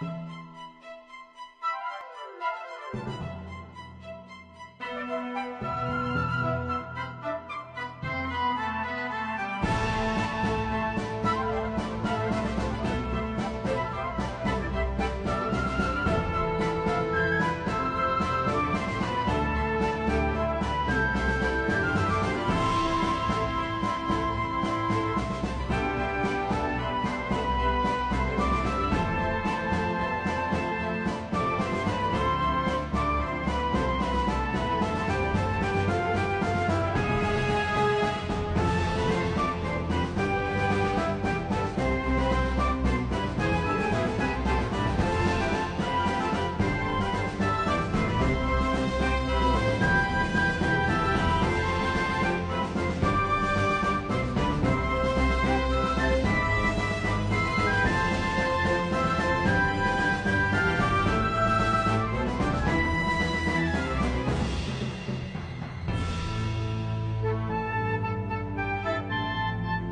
Thank you.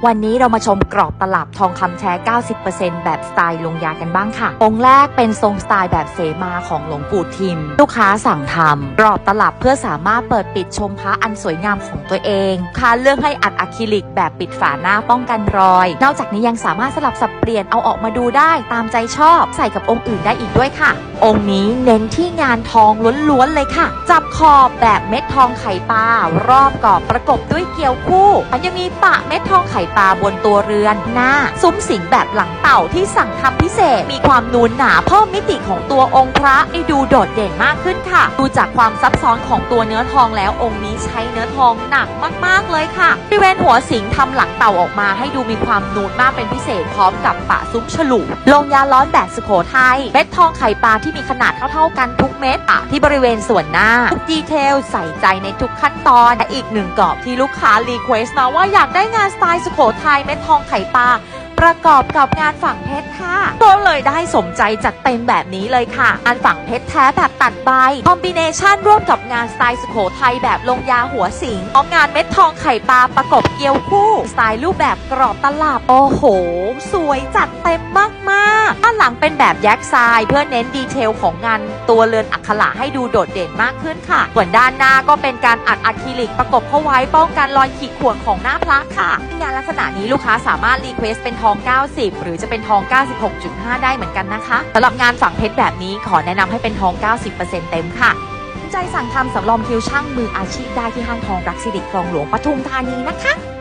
วันนี้เรามาชมกรอบตลับทองคำแท้ 90%แบบสไตล์ลงยากันบ้างค่ะ องค์แรกเป็นทรงสไตล์แบบเสมาของหลวงปู่ทิม ลูกค้าสั่งทำกรอบตลับเพื่อสามารถเปิดปิดชมพระอันสวยงามของตัวเองค้าเลือกให้อัดอะคริลิกแบบปิดฝาหน้าป้องกันรอย นอกจากนี้ยังสามารถสลับสับเปลี่ยนเอาออกมาดูได้ตามใจชอบ ใส่กับองค์อื่นได้อีกด้วยค่ะ องค์นี้เน้นที่งานทองล้วนๆเลยค่ะ จับขอบแบบเม็ดทองไข่ปลารอบกรอบประกบด้วยเกลียวคู่มันยังมีปะเม็ดทองไข่ปลาบนตัวเรือนหน้า ซุ้มสิงแบบหลังเต่าที่สั่งทำพิเศษ มีความนูนหนาเพิ่มมิติของตัวองค์พระให้ดูโดดเด่นมากขึ้นค่ะ ดูจากความซับซ้อนของตัวเนื้อทองแล้วองค์นี้ใช้เนื้อทองหนักมากๆเลยค่ะบริเวณหัวสิงทำหลังเต่าออกมา ให้ดูมีความนูนมากเป็นพิเศษพร้อมกับปะซุ้มฉลุลงยาร้อนแบบสุโขทัยเม็ดทองไข่ปลาที่มีขนาดเท่าๆกันทุกเม็ดปะที่บริเวณส่วนหน้าทุกดีเทลใส่ใจในทุกขั้นตอนและอีกหนึ่งกรอบที่ลูกค้ารีเควสต์มาว่าอยากได้งานสไตล์สุโขทัยเม็ดทองไข่ปลา ประกอบกับงานฝังเพชรค่ะก็เลยได้สมใจจัดเต็มแบบนี้เลยค่ะงานฝังเพชรแท้แบบตัดใบคอมบิเนชันร่วมกับงานสไตล์สุโขทัยแบบลงยาหัวสิงพร้อมงานเม็ดทองไข่ปลาประกบเกลียวคู่สไตล์รูปแบบกรอบตลับโอ้โห สวยจัดเต็มมากๆด้านหลังเป็นแบบแยกทรายเพื่อเน้นดีเทลของงานตัวเรือนอักขระให้ดูโดดเด่นมากขึ้นค่ะ ส่วนด้านหน้าก็เป็นการอัดอะคริลิกประกบเข้าไว้ป้องกันรอยขีดข่วนของหน้าพระค่ะ งานลักษณะนี้ลูกค้าสามารถรีเควสเป็นทององ 90 หรือจะเป็นทอง 96.5 ได้เหมือนกันนะคะสำหรับงานฝังเพชรแบบนี้ขอแนะนำให้เป็นทอง 90%เต็มค่ะใจสั่งทำสำรองคิวช่างมืออาชีพได้ที่ห้างทองรักสิริคลองหลวงปทุมธานีนะคะ